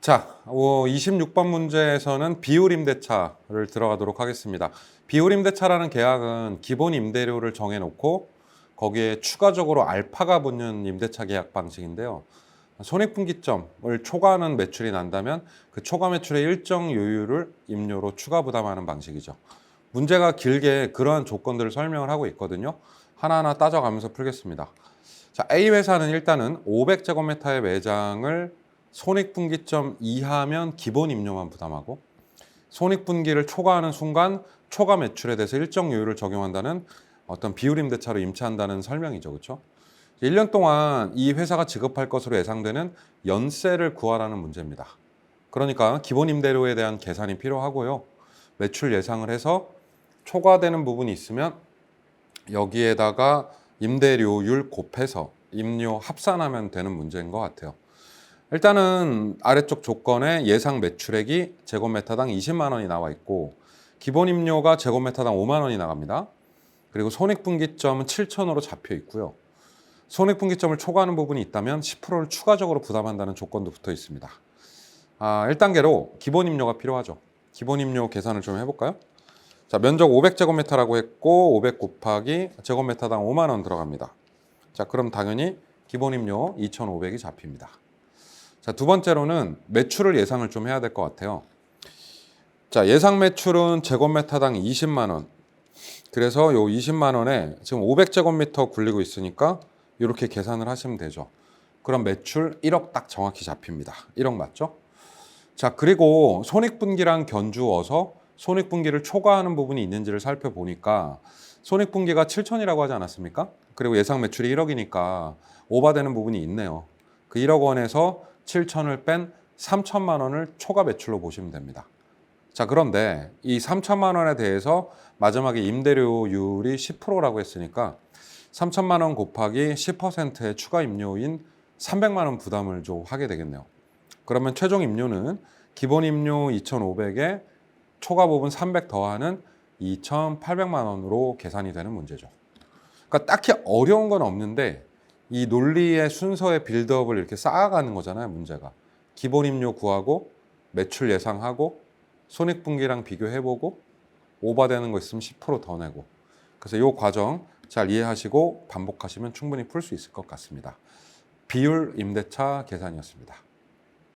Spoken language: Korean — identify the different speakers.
Speaker 1: 자, 어, 26번 문제에서는 비율 임대차를 들어가도록 하겠습니다. 비율 임대차라는 계약은 기본 임대료를 정해놓고 거기에 추가적으로 알파가 붙는 임대차 계약 방식인데요. 손익분기점을 초과하는 매출이 난다면 그 초과 매출의 일정 요율을 임료로 추가 부담하는 방식이죠. 문제가 길게 그러한 조건들을 설명을 하고 있거든요. 하나하나 따져가면서 풀겠습니다. 자, A 회사는 일단은 500제곱미터의 매장을 손익분기점 이하면 기본 임료만 부담하고 손익분기를 초과하는 순간 초과 매출에 대해서 일정 요율을 적용한다는 어떤 비율 임대차로 임차한다는 설명이죠. 그렇죠? 1년 동안 이 회사가 지급할 것으로 예상되는 연세를 구하라는 문제입니다. 그러니까 기본 임대료에 대한 계산이 필요하고요. 매출 예상을 해서 초과되는 부분이 있으면 여기에다가 임대료율 곱해서 임료 합산하면 되는 문제인 것 같아요. 일단은 아래쪽 조건에 예상 매출액이 제곱미터당 20만 원이 나와 있고 기본 임료가 제곱미터당 5만 원이 나갑니다. 그리고 손익분기점은 7천으로 잡혀 있고요. 손익분기점을 초과하는 부분이 있다면 10%를 추가적으로 부담한다는 조건도 붙어 있습니다. 아, 1단계로 기본 임료가 필요하죠. 기본 임료 계산을 좀 해볼까요? 자, 면적 500제곱미터라고 했고 500 곱하기 제곱미터당 5만 원 들어갑니다. 자, 그럼 당연히 기본 임료 2,500이 잡힙니다. 자, 두 번째로는 매출을 예상을 좀 해야 될 것 같아요. 자, 예상 매출은 제곱미터당 20만 원. 그래서 요 20만 원에 지금 500제곱미터 굴리고 있으니까 이렇게 계산을 하시면 되죠. 그럼 매출 1억 딱 정확히 잡힙니다. 1억 맞죠? 자, 그리고 손익분기랑 견주어서 손익분기를 초과하는 부분이 있는지를 살펴보니까 손익분기가 7천이라고 하지 않았습니까? 그리고 예상 매출이 1억이니까 오바되는 부분이 있네요. 그 1억 원에서 7천을 뺀 3천만 원을 초과 매출로 보시면 됩니다. 자, 그런데 이 3천만 원에 대해서 마지막에 임대료율이 10%라고 했으니까 3천만 원 곱하기 10%의 추가 임료인 300만 원 부담을 좀 하게 되겠네요. 그러면 최종 임료는 기본 임료 2,500에 초과 부분 300 더하는 2,800만 원으로 계산이 되는 문제죠. 그러니까 딱히 어려운 건 없는데 이 논리의 순서의 빌드업을 이렇게 쌓아가는 거잖아요, 문제가. 기본 임료 구하고 매출 예상하고 손익분기랑 비교해보고 오버되는 거 있으면 10%더 내고. 그래서 이 과정 잘 이해하시고 반복하시면 충분히 풀 수 있을 것 같습니다. 비율 임대차 계산이었습니다.